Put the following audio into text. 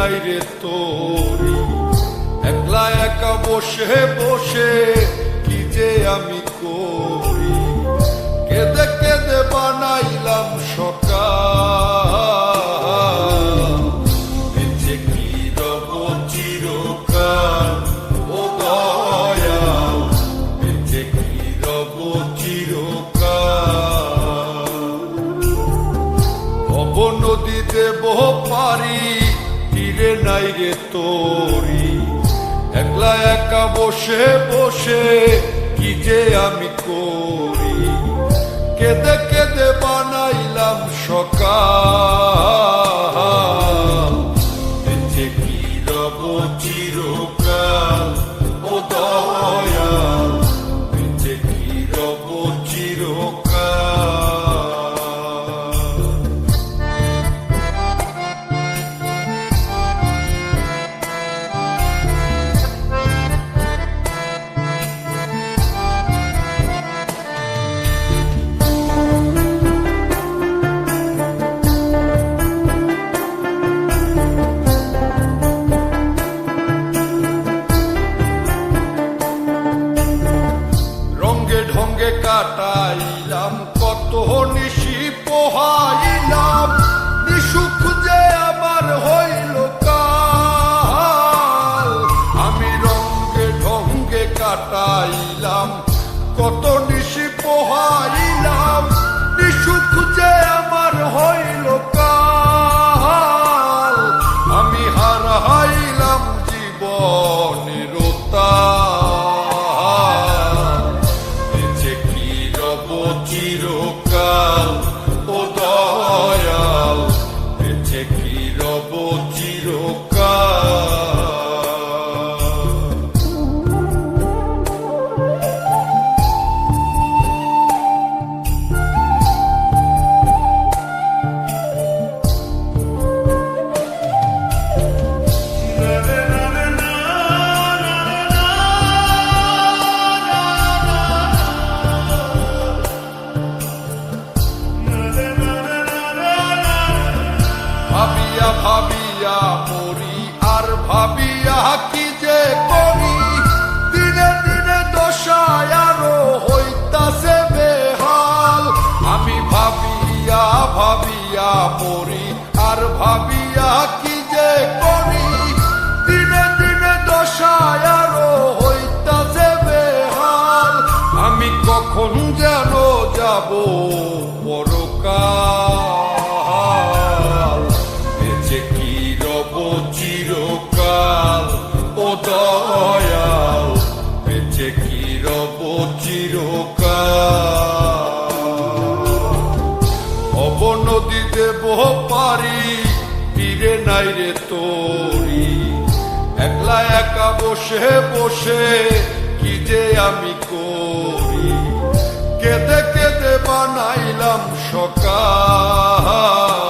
নাই তোরি। একলা একা বসে বসে কি যে আমি করি? কেঁদে কেঁদে বানাইলাম সকাল। বেঁচে কি রব চিরকাল? ও দয়াল, বেঁচে কি রব চিরকাল? নদীতে বহ পারি তীরে নাই রে তোরি। একলা একা বসে বসে কি যে আমি করি? কেঁদে কেঁদে বানাইলাম সকাল। ta ও ভাবিয়া কি যে করি? দিনে দিনে দশায় আরও হইতাছে বেহাল। আমি ভাবিয়া ভাবিয়া মরি, আর ভাবিয়া কি যে করি? দিনে দিনে দশায় আরও হইতাছে বেহাল। আমি কখন যেন যাব? রব চিরকাল। অব নদীতে বহ পারি তীরে। নাই একলা একা বসে বসে কি যে আমি করি? কেঁদে কেঁদে বানাইলাম সকাল।